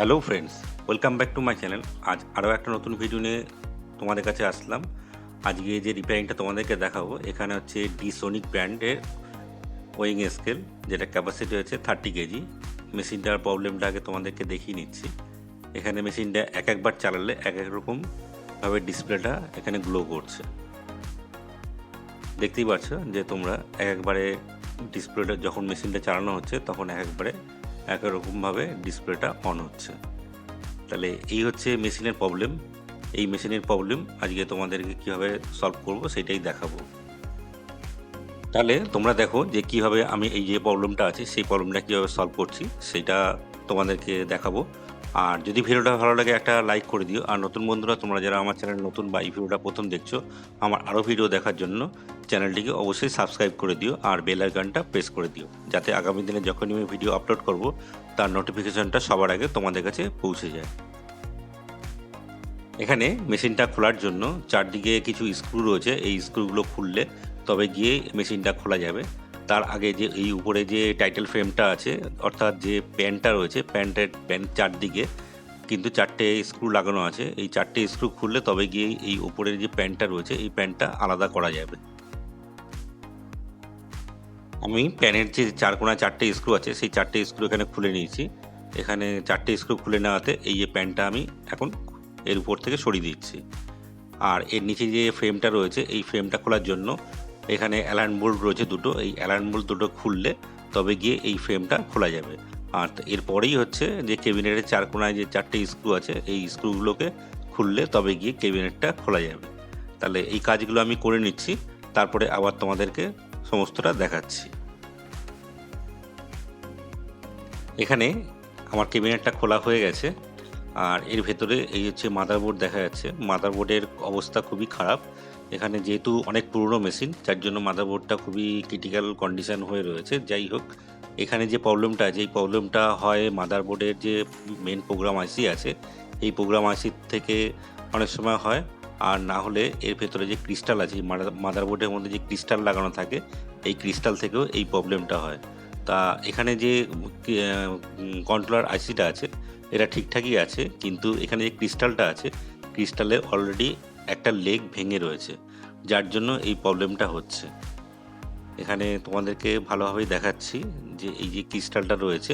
Hello friends welcome back to my channel আজ আরও একটা নতুন ভিডিও নিয়ে তোমাদের কাছে আসলাম। আজকে যে রিপেয়ারিংটা তোমাদেরকে দেখাবো, এখানে হচ্ছে ডিসোনিক ব্র্যান্ডের ওয়িং স্কেল যেটা ক্যাপাসিটি হচ্ছে থার্টি কেজি মেশিনটার প্রবলেমটা আগে তোমাদেরকে দেখিয়ে নিচ্ছি। এখানে মেশিনটা এক একবার চালালে এক এক রকমভাবে ডিসপ্লেটা এখানে গ্লো করছে। দেখতেই পাচ্ছ যে তোমরা এক একবারে ডিসপ্লেটা যখন মেশিনটা চালানো হচ্ছে, তখন এক একবারে এক রকমভাবে ডিসপ্লেটা অন হচ্ছে। তাহলে এই হচ্ছে মেশিনের প্রবলেম এই মেশিনের প্রবলেম আজকে তোমাদেরকে কীভাবে সলভ করব সেটাই দেখাবো। তাহলে তোমরা দেখো যে কীভাবে আমি এই যে প্রবলেমটা আছে, সেই প্রবলেমটা কীভাবে সলভ করছি, সেটা তোমাদেরকে দেখাবো। আর যদি ভিডিওটা ভালো লাগে, একটা লাইক করে দিও। আর নতুন বন্ধুরা, তোমরা যারা আমার চ্যানেল নতুন বা এই ভিডিওটা প্রথম দেখছ, আমার আরও ভিডিও দেখার জন্য চ্যানেলটিকে অবশ্যই সাবস্ক্রাইব করে দিও আর বেল আইকনটা প্রেস করে দিও, যাতে আগামী দিনে যখনই আমি ভিডিও আপলোড করব, তার নোটিফিকেশনটা সবার আগে তোমাদের কাছে পৌঁছে যায়। এখানে মেশিনটা খোলার জন্য চারদিকে কিছু স্ক্রু রয়েছে। এই স্ক্রুগুলো খুললে তবে গিয়ে মেশিনটা খোলা যাবে। তার আগে যে এই উপরে যে টাইটেল ফ্রেমটা আছে, অর্থাৎ যে প্যান্টটা রয়েছে প্যান্টের প্যান্ট চারদিকে কিন্তু চারটে স্ক্রু লাগানো আছে। এই চারটে স্ক্রু খুললে তবে গিয়ে এই উপরের যে প্যান্টটা রয়েছে, এই প্যান্টটা আলাদা করা যাবে। আমি প্যানের যে চার কোনা চারটে স্ক্রু আছে, সেই চারটে স্ক্রু এখানে খুলে নিয়েছি। এখানে চারটে স্ক্রু খুলে নেওয়াতে এই যে প্যান্টটা আমি এখন এর উপর থেকে সরিয়ে দিচ্ছি। আর এর নিচে যে ফ্রেমটা রয়েছে, এই ফ্রেমটা খোলার জন্য এখানে অ্যালার্ন বোল্ট রয়েছে দুটো। এই অ্যালার্ন বোল্ট দুটো খুললে তবে গিয়ে এই ফ্রেমটা খোলা যাবে। আর এরপরেই হচ্ছে যে কেবিনেটের চার কোনায় যে চারটে স্ক্রু আছে, এই স্ক্রুগুলোকে খুললে তবে গিয়ে কেবিনেটটা খোলা যাবে। তাহলে এই কাজগুলো আমি করে নিচ্ছি। তারপরে আবার তোমাদেরকে সমস্তটা দেখাচ্ছি। এখানে আমার কেবিনেটটা খোলা হয়ে গেছে। আর এর ভেতরে এই হচ্ছে মাদারবোর্ড দেখা যাচ্ছে। মাদারবোর্ডের অবস্থা খুবই খারাপ। এখানে যেহেতু অনেক পুরনো মেশিন, যার জন্য মাদারবোর্ডটা খুবই ক্রিটিক্যাল কন্ডিশন হয়ে রয়েছে। যাই হোক, এখানে যে প্রবলেমটা আছে এই প্রবলেমটা হয় মাদারবোর্ডের যে মেন প্রোগ্রাম আইসি আছে, এই প্রোগ্রাম আইসি থেকে অনেক সময় হয়। আর না হলে এর ভেতরে যে ক্রিস্টাল আছে মাদারবোর্ডের মধ্যে যে ক্রিস্টাল লাগানো থাকে, এই ক্রিস্টাল থেকেও এই প্রবলেমটা হয়। তা এখানে যে কন্ট্রোলার আইসিটা আছে, এটা ঠিকঠাকই আছে, কিন্তু এখানে যে ক্রিস্টালটা আছে ক্রিস্টালে অলরেডি একটা লেগ ভেঙে রয়েছে, যার জন্য এই প্রবলেমটা হচ্ছে। এখানে তোমাদেরকে ভালোভাবেই দেখাচ্ছি যে এই যে ক্রিস্টালটা রয়েছে,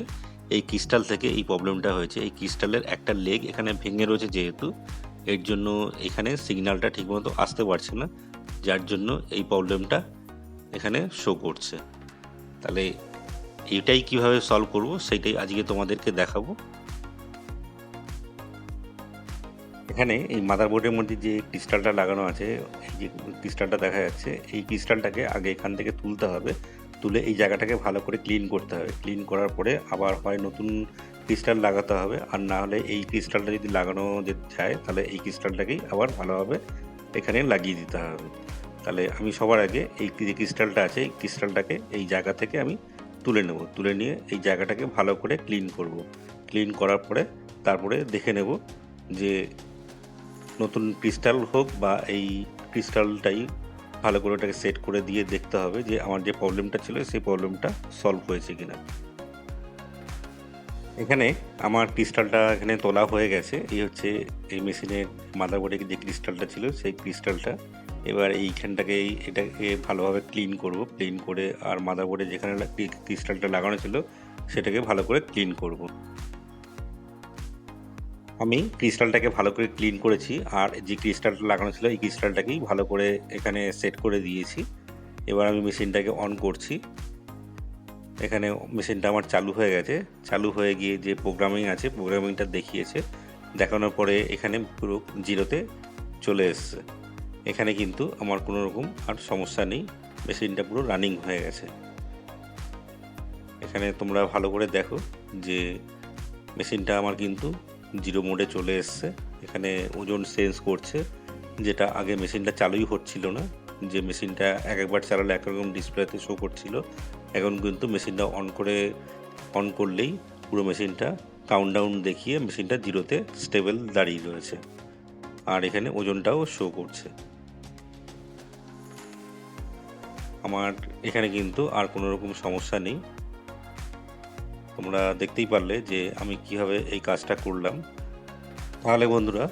এই ক্রিস্টাল থেকে এই প্রবলেমটা হয়েছে। এই ক্রিস্টালের একটা লেগ এখানে ভেঙে রয়েছে যেহেতু, এর জন্য এখানে সিগন্যালটা ঠিকমতো আসতে পারছে না, যার জন্য এই প্রবলেমটা এখানে শো করছে। তাহলে এটাই কীভাবে সলভ করব, সেটাই আজকে তোমাদেরকে দেখাবো। এখানে এই মাদারবোর্ডের মধ্যে যে ক্রিস্টালটা লাগানো আছে যে ক্রিস্টালটা দেখা যাচ্ছে, এই ক্রিস্টালটাকে আগে এখান থেকে তুলতে হবে। তুলে এই জায়গাটাকে ভালো করে ক্লিন করতে হবে। ক্লিন করার পরে আবার হয় নতুন ক্রিস্টাল লাগাতে হবে। আর না হলে এই ক্রিস্টালটা যদি লাগানো যায়, তাহলে এই ক্রিস্টালটাকেই আবার ভালোভাবে এখানে লাগিয়ে দিতে হবে। তাহলে আমি সবার আগে এই যে ক্রিস্টালটা আছে, এই ক্রিস্টালটাকে এই জায়গা থেকে আমি তুলে নেব। তুলে নিয়ে এই জায়গাটাকে ভালো করে ক্লিন করব। ক্লিন করার পরে তারপরে দেখে নেব যে নতুন ক্রিস্টাল হোক বা এই ক্রিস্টালটাই ভালো করে ওটাকে সেট করে দিয়ে দেখতে হবে যে আমার যে প্রবলেমটা ছিল, সেই প্রবলেমটা সলভ হয়েছে কিনা। এখানে আমার ক্রিস্টালটা এখানে তোলা হয়ে গেছে। এই হচ্ছে এই মেশিনের মাদারবোর্ডে যে ক্রিস্টালটা ছিল, সেই ক্রিস্টালটা। এবার এইখানটাকে এটাকে ভালোভাবে ক্লিন করব। ক্লিন করে আর মাদারবোর্ডে যেখানে ক্রিস্টালটা লাগানো ছিল, সেটাকে ভালো করে ক্লিন করব। আমি ক্রিস্টালটাকে ভালো করে ক্লিন করেছি, আর যে ক্রিস্টালটা লাগানো ছিল এই ক্রিস্টালটাকেই ভালো করে এখানে সেট করে দিয়েছি। এবার আমি মেশিনটাকে অন করছি। এখানে মেশিনটা আমার চালু হয়ে গেছে। চালু হয়ে গিয়ে যে প্রোগ্রামিং আছে, প্রোগ্রামিংটা দেখিয়েছে। দেখানোর পরে এখানে পুরো জিরোতে চলে এসছে। এখানে কিন্তু আমার কোনো রকম আর সমস্যা নেই। মেশিনটা পুরো রানিং হয়ে গেছে। এখানে তোমরা ভালো করে দেখো যে মেশিনটা আমার কিন্তু জিরো মোডে চলে এসছে। এখানে ওজন সেন্স করছে, যেটা আগে মেশিনটা চালুই হচ্ছিল না। যে মেশিনটা এক একবার চালালে একরকম ডিসপ্লেতে শো করছিল। এখন কিন্তু মেশিনটা অন করে অন করলেই পুরো মেশিনটা কাউন্টডাউন দেখিয়ে মেশিনটা জিরোতে স্টেবল দাঁড়িয়ে রয়েছে। আর এখানে ওজনটাও শো করছে। আমার এখানে কিন্তু আর কোনো রকম সমস্যা নেই। তোমরা দেখতেই পারলে যে আমি কীভাবে এই কাজটা করলাম। তাহলে বন্ধুরা,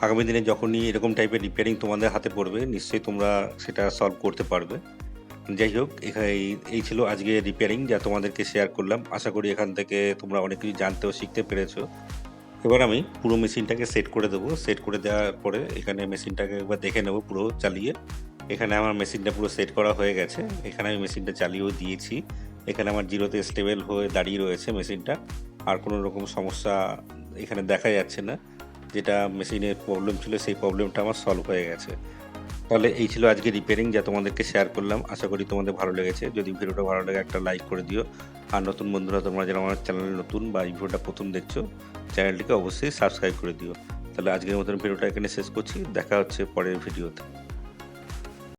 আগামী দিনে যখনই এরকম টাইপের রিপেয়ারিং তোমাদের হাতে পড়বে, নিশ্চয়ই তোমরা সেটা সলভ করতে পারবে। যাই হোক, এখানে এই- ছিল আজকে রিপেয়ারিং যা তোমাদেরকে শেয়ার করলাম। আশা করি এখান থেকে তোমরা অনেক কিছু জানতেও শিখতে পেরেছ। এবার আমি পুরো মেশিনটাকে সেট করে দেবো। সেট করে দেওয়ার পরে এখানে মেশিনটাকে একবার দেখে নেব পুরো চালিয়ে। এখানে আমার মেশিনটা পুরো সেট করা হয়ে গেছে। এখানে আমি মেশিনটা চালিয়েও দিয়েছি। এখানে আমার জিরোতে স্টেবল হয়ে দাঁড়িয়ে রয়েছে মেশিনটা। আর কোনো রকম সমস্যা এখানে দেখা যাচ্ছে না। যেটা মেশিনের প্রবলেম ছিল, সেই প্রবলেমটা আমার সলভ হয়ে গেছে। তাহলে এই ছিল আজকে রিপেয়ারিং যা তোমাদেরকে শেয়ার করলাম। আশা করি তোমাদের ভালো লেগেছে। যদি ভিডিওটা ভালো লাগে, একটা লাইক করে দিও। আর নতুন বন্ধুরা, তোমরা যারা আমার চ্যানেলে নতুন বা এই ভিডিওটা প্রথম দেখছ চ্যানেলটিকে অবশ্যই সাবস্ক্রাইব করে দিও। তাহলে আজকের মতন ভিডিওটা এখানে শেষ করছি। দেখা হচ্ছে পরের ভিডিওতে